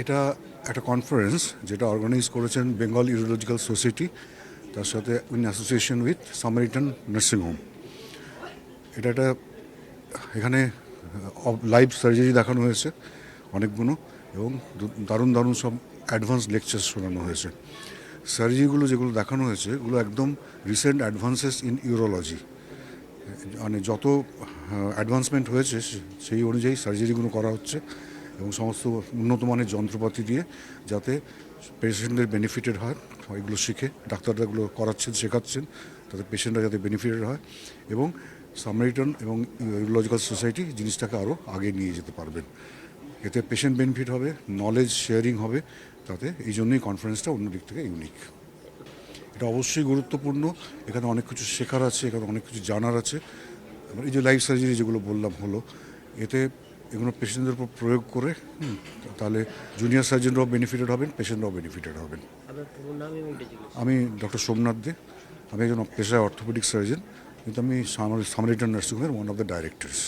এটা একটা কনফারেন্স যেটা অর্গানাইজ করেছেন বেঙ্গল ইউরোলজিক্যাল সোসাইটি তার সাথে in association with Samaritan nursing home এটা একটা, এখানে লাইভ সার্জারি দেখানো হয়েছে অনেকগুলো এবং দারুণ দারুণ সব অ্যাডভান্স লেকচার শোনানো হয়েছে। সার্জারিগুলো যেগুলো দেখানো হয়েছে, এগুলো একদম রিসেন্ট অ্যাডভান্সেস ইন ইউরোলজি মানে যত অ্যাডভান্সমেন্ট হয়েছে সেই অনুযায়ী সার্জারিগুলো করা হচ্ছে এবং সমস্ত উন্নত মানের যন্ত্রপাতি দিয়ে যাতে পেশেন্টদের বেনিফিটেড হয়, এগুলো শিখে ডাক্তাররা এগুলো করাচ্ছেন, শেখাচ্ছেন, তাতে পেশেন্টরা যাতে বেনিফিটেড হয় এবং সামারিটন এবং ইউরোলজিক্যাল সোসাইটি জিনিসটাকে আরও আগে নিয়ে যেতে পারবেন। এতে পেশেন্ট বেনিফিট হবে নলেজ শেয়ারিং হবে, তাতে এই জন্যই কনফারেন্সটা অন্য দিক থেকে ইউনিক এটা অবশ্যই গুরুত্বপূর্ণ, এখানে অনেক কিছু শেখার আছে, এখানে অনেক কিছু জানার আছে এই যে লাইফ সার্জারি যেগুলো বললাম হলো এতে এগুলো পেশেন্টদের উপর প্রয়োগ করে তাহলে জুনিয়র সার্জনরাও বেনিফিটেড হবেন পেশেন্টরাও বেনিফিটেড হবেন। আমি ডক্টর সোমনাথ দে আমি একজন পেশায় অর্থোপেডিক সার্জন কিন্তু আমি সামারিটান নার্সিংহোমের ওয়ান অফ দ্য ডাইরেক্টরস